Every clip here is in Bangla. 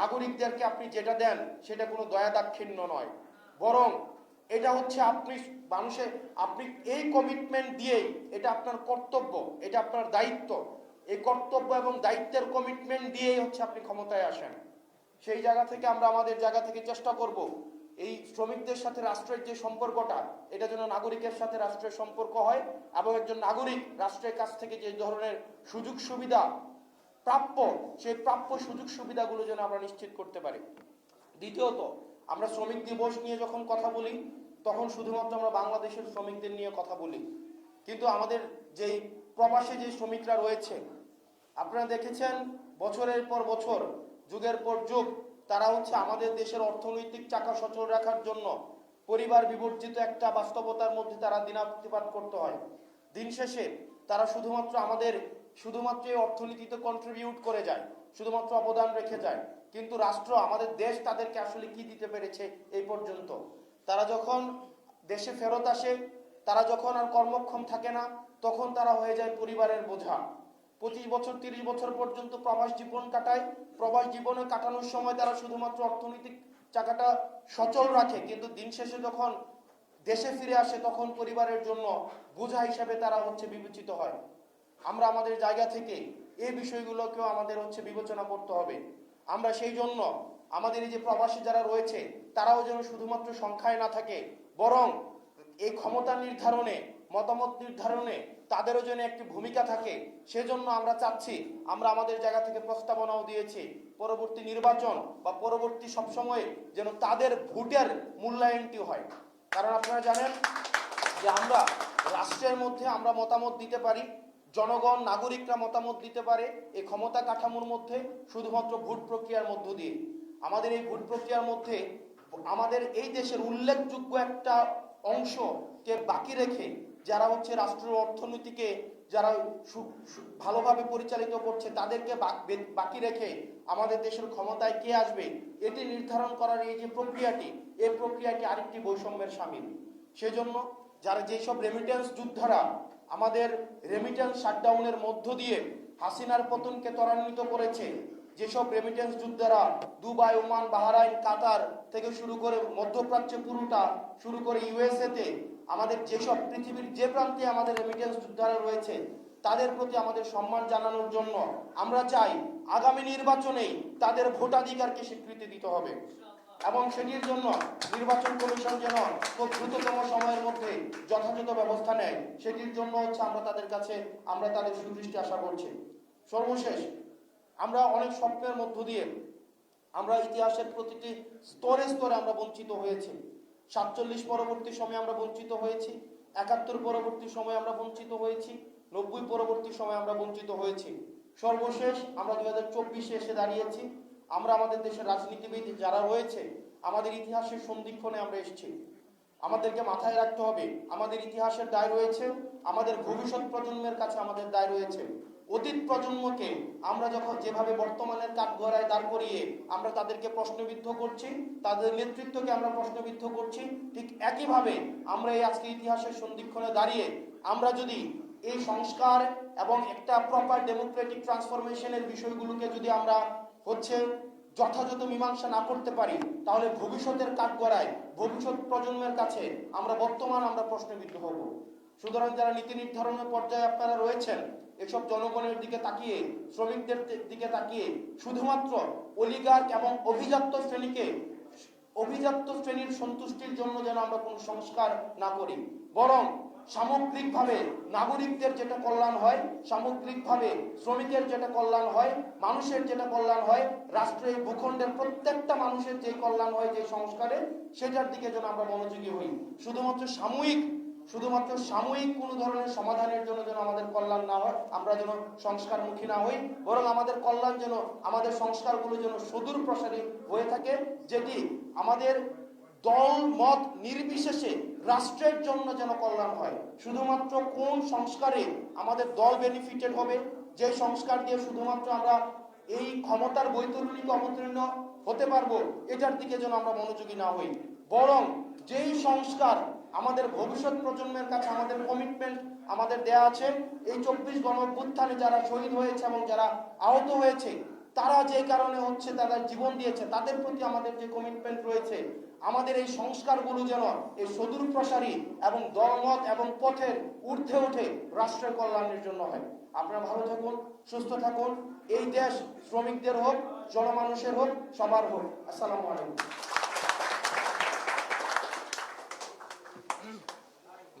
নাগরিকদেরকে আপনি যেটা দেন, সেটা কোনো দয়া দাক্ষিণ্য নয়। বরং এটা হচ্ছে আপনি মানুষের আপনি এই কমিটমেন্ট দিয়েই এটা আপনার কর্তব্য, এটা আপনার দায়িত্ব। এই কর্তব্য এবং দায়িত্বের কমিটমেন্ট দিয়েই হচ্ছে আপনি ক্ষমতায় আসেন। সেই জায়গা থেকে আমরা আমাদের জায়গা থেকে চেষ্টা করব এই শ্রমিকদের সাথে রাষ্ট্রের যে সম্পর্কটা, এটা যেন নাগরিকের সাথে রাষ্ট্রের সম্পর্ক হয় এবং একজন নাগরিক রাষ্ট্রের কাছ থেকে যে ধরনের সুযোগ সুবিধা প্রাপ্য, সেই প্রাপ্য সুযোগ সুবিধাগুলো যেন আমরা নিশ্চিত করতে পারি। দ্বিতীয়ত, আমরা শ্রমিক দিবস নিয়ে যখন কথা বলি, তখন শুধুমাত্র আমরা বাংলাদেশের শ্রমিকদের নিয়ে কথা বলি। কিন্তু আমাদের যেই প্রবাসে যে শ্রমিকরা রয়েছে, আপনারা দেখেছেন, বছরের পর বছর, যুগের পর যুগ, তারা হচ্ছে আমাদের দেশের অর্থনৈতিক চাকা সচল রাখার জন্য পরিবার বিবর্জিত একটা বাস্তবতার মধ্যে তারা দিনাতিপাত করতে হয়। দিন শেষে তারা শুধুমাত্র আমাদের, শুধুমাত্র অর্থনীতিতে কন্ট্রিবিউট করে যায়, শুধুমাত্র অবদান রেখে যায়, কিন্তু রাষ্ট্র, আমাদের দেশ তাদেরকে আসলে কি দিতে পেরেছে এই পর্যন্ত? তারা যখন দেশে ফেরত আসে, তারা যখন আর কর্মক্ষম থাকে না, তখন তারা হয়ে যায় পরিবারের বোঝা। পঁচিশ বছর, তিরিশ বছর পর্যন্ত প্রবাস জীবন কাটায়। প্রবাস জীবনে কাটানোর সময় তারা শুধুমাত্র অর্থনৈতিক চাকাটা সচল রাখে, কিন্তু দিন শেষে যখন দেশে ফিরে আসে তখন পরিবারের জন্য বোঝা হিসাবে তারা হচ্ছে বিবেচিত হয়। আমরা আমাদের জায়গা থেকে এই বিষয়গুলোকেও আমাদের হচ্ছে বিবেচনা করতে হবে। আমরা সেই জন্য আমাদের এই যে প্রবাসী যারা রয়েছে, তারাও যেন শুধুমাত্র সংখ্যায় না থাকে, বরং এই ক্ষমতা নির্ধারণে, মতামত নির্ধারণে তাদেরও যেন একটি ভূমিকা থাকে, সেজন্য আমরা চাচ্ছি, আমরা আমাদের জায়গা থেকে প্রস্তাবনাও দিয়েছি, পরবর্তী নির্বাচন বা পরবর্তী সবসময় যেন তাদের ভোটের মূল্যায়নটি হয়। কারণ আপনারা জানেন যে আমরা রাষ্ট্রের মধ্যে আমরা মতামত দিতে পারি, জনগণ, নাগরিকরা মতামত দিতে পারে এই ক্ষমতা কাঠামোর মধ্যে, শুধুমাত্র ভোট প্রক্রিয়ার মধ্য দিয়ে। আমাদের এই ভোট প্রক্রিয়ার মধ্যে আমাদের এই দেশের উল্লেখযোগ্য একটা অংশকে বাকি রেখে যারা হচ্ছে রাষ্ট্রের অর্থনীতিকে যারা ভালোভাবে পরিচালিত করছে, তাদেরকে বাকি রেখে আমাদের দেশের ক্ষমতায় কে আসবে, এটি নির্ধারণ করার এই যে প্রক্রিয়াটি, এই প্রক্রিয়াটি আরেকটি বৈষম্যের সামিল। সেজন্য যারা যেসব রেমিটেন্স যোদ্ধারা আমাদের রেমিটেন্স শাটডাউনের মধ্য দিয়ে হাসিনার পতনকে ত্বরান্বিত করেছে, যেসব রেমিটেন্স যোদ্ধারা দুবাই, ওমান, বাহারাইন, কাতার থেকে শুরু করে মধ্যপ্রাচ্যে পুরোটা শুরু করে ইউএসএ তে আমাদের যেসব পৃথিবীর যে প্রান্তে আমাদের রেমিটেন্স যোদ্ধারা রয়েছে, তাদের প্রতি আমাদের সম্মান জানানোর জন্য আমরা চাই আগামী নির্বাচনেই তাদের ভোটাধিকারকে স্বীকৃতি দিতে হবে এবং সেটির জন্য নির্বাচন কমিশন যেন খুব দ্রুততম সময়ের মধ্যে যথাযথ ব্যবস্থা নেয়, সেটির জন্য হচ্ছে আমরা তাদের কাছে, আমরা তাদের সুদৃষ্টি আশা করছি। সর্বশেষ, আমরা অনেক স্বপ্নের মধ্য দিয়ে আমরা ইতিহাসের প্রতিটি স্তরে স্তরে আমরা বঞ্চিত হয়েছি। সাতচল্লিশ পরবর্তী সময়ে আমরা বঞ্চিত হয়েছি, একাত্তর পরবর্তী সময়ে আমরা বঞ্চিত হয়েছি, নব্বই পরবর্তী সময়ে আমরা বঞ্চিত হয়েছি। সর্বশেষ আমরা দুই হাজার চব্বিশে এসে দাঁড়িয়েছি। আমরা আমাদের দেশের রাজনীতিবিদ যারা রয়েছে, আমাদের ইতিহাসের সন্ধিক্ষণে আমরা এসেছি। আমাদেরকে মাথায় রাখতে হবে, আমাদের ইতিহাসের দায় রয়েছে, আমাদের ভবিষ্যৎ প্রজন্মের কাছে আমাদের দায় রয়েছে। অতীত প্রজন্মকে আমরা যখন যেভাবে বর্তমানের কাঠগড়ায় দাঁড় করিয়ে আমরা তাদেরকে প্রশ্নবিদ্ধ করছি, তাদের নেতৃত্বকে আমরা প্রশ্নবিদ্ধ করছি, ঠিক একইভাবে আমরা এই আজকে ইতিহাসের সন্ধিক্ষণে দাঁড়িয়ে আমরা যদি এই সংস্কার এবং একটা প্রপার ডেমোক্রেটিক ট্রান্সফরমেশনের বিষয়গুলোকে যদি আমরা হচ্ছে যথাযথ মীমাংসা না করতে পারি, তাহলে ভবিষ্যতের কাঠগড়ায় ভবিষ্যৎ প্রজন্মের কাছে আমরা বর্তমান আমরা প্রশ্নবিদ্ধ হব। সুতরাং যারা নীতি নির্ধারণের পর্যায়ে আপনারা রয়েছেন, এসব জনগণের দিকে তাকিয়ে, শ্রমিকদের দিকে তাকিয়ে, শুধুমাত্র অলিগার্ক এবং অভিজাত্য শ্রেণীকে, অভিজাত্য শ্রেণির সন্তুষ্টির জন্য যেন আমরা কোনো সংস্কার না করি, বরং সামগ্রিকভাবে নাগরিকদের যেটা কল্যাণ হয়, সামগ্রিকভাবে শ্রমিকের যেটা কল্যাণ হয়, মানুষের যেটা কল্যাণ হয়, রাষ্ট্রের ভূখণ্ডের প্রত্যেকটা মানুষের যে কল্যাণ হয়, যে সংস্কারে, সেটার দিকে যেন আমরা মনোযোগী হই। শুধুমাত্র সাময়িক শুধুমাত্র সাময়িক কোনো ধরনের সমাধানের জন্য যেন আমাদের কল্যাণ না হয়, আমরা যেন সংস্কারমুখী না হই, বরং আমাদের কল্যাণ যেন, আমাদের সংস্কারগুলো যেন সুদূর প্রসারী হয়ে থাকে, যেটি আমাদের দল, মত নির্বিশেষে রাষ্ট্রের জন্য যেন কল্যাণ হয়। শুধুমাত্র কোন সংস্কারে আমাদের দল বেনিফিটেড হবে, যে সংস্কার দিয়ে শুধুমাত্র আমরা এই ক্ষমতার বৈতরণিকে অবতীর্ণ হতে পারব, এটার দিকে যেন আমরা মনোযোগী না হই। বরং যেই সংস্কার আমাদের ভবিষ্যৎ প্রজন্মের কাছে আমাদের কমিটমেন্ট আমাদের দেয়া আছে। এই চব্বিশ গণ যারা শহীদ হয়েছে এবং যারা আহত হয়েছে, তারা যে কারণে হচ্ছে তারা জীবন দিয়েছে, তাদের প্রতি আমাদের যে কমিটমেন্ট রয়েছে, আমাদের এই সংস্কারগুলো যেন এই সদূর প্রসারী এবং দলমত এবং পথের ঊর্ধ্বে উঠে রাষ্ট্রের কল্যাণের জন্য হয়। আপনারা ভালো থাকুন, সুস্থ থাকুন, এই দেশ শ্রমিকদের হোক, জনমানুষের হোক, সবার হোক। আসসালামু আলাইকুম।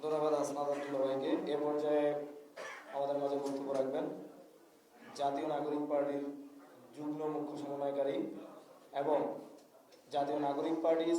ধন্যবাদ আসনাদ আব্দুল্লাহ ভাইকে। এ পর্যায়ে আমাদের মাঝে বক্তব্য রাখবেন জাতীয় নাগরিক পার্টির যুগ্ম মুখ্য সমন্বয়কারী এবং জাতীয় নাগরিক পার্টির